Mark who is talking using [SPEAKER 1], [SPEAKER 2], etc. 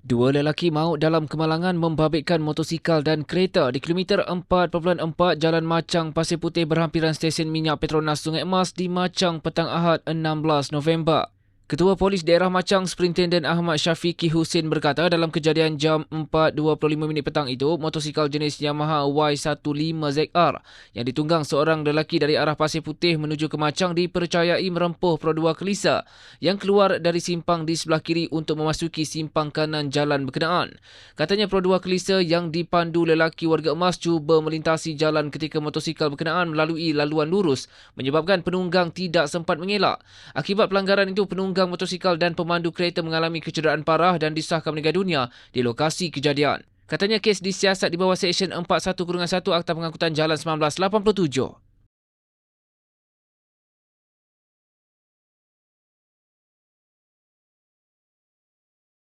[SPEAKER 1] Dua lelaki maut dalam kemalangan membabitkan motosikal dan kereta di kilometer 4.4 Jalan Macang Pasir Putih berhampiran stesen minyak Petronas Sungai Emas di Macang petang Ahad 16 November. Ketua Polis Daerah Macang Superintendent Ahmad Syafiqi Hussein berkata dalam kejadian jam 4.25 minit petang itu, motosikal jenis Yamaha Y15ZR yang ditunggang seorang lelaki dari arah Pasir Putih menuju ke Macang dipercayai merempuh Produa Kelisa yang keluar dari simpang di sebelah kiri untuk memasuki simpang kanan jalan berkenaan. Katanya Produa Kelisa yang dipandu lelaki warga emas cuba melintasi jalan ketika motosikal berkenaan melalui laluan lurus menyebabkan penunggang tidak sempat mengelak. Akibat pelanggaran itu, penunggang penunggang motosikal dan pemandu kereta mengalami kecederaan parah dan disahkan meninggal dunia di lokasi kejadian. Katanya kes disiasat di bawah Seksyen 41-1 Akta Pengangkutan Jalan 1987.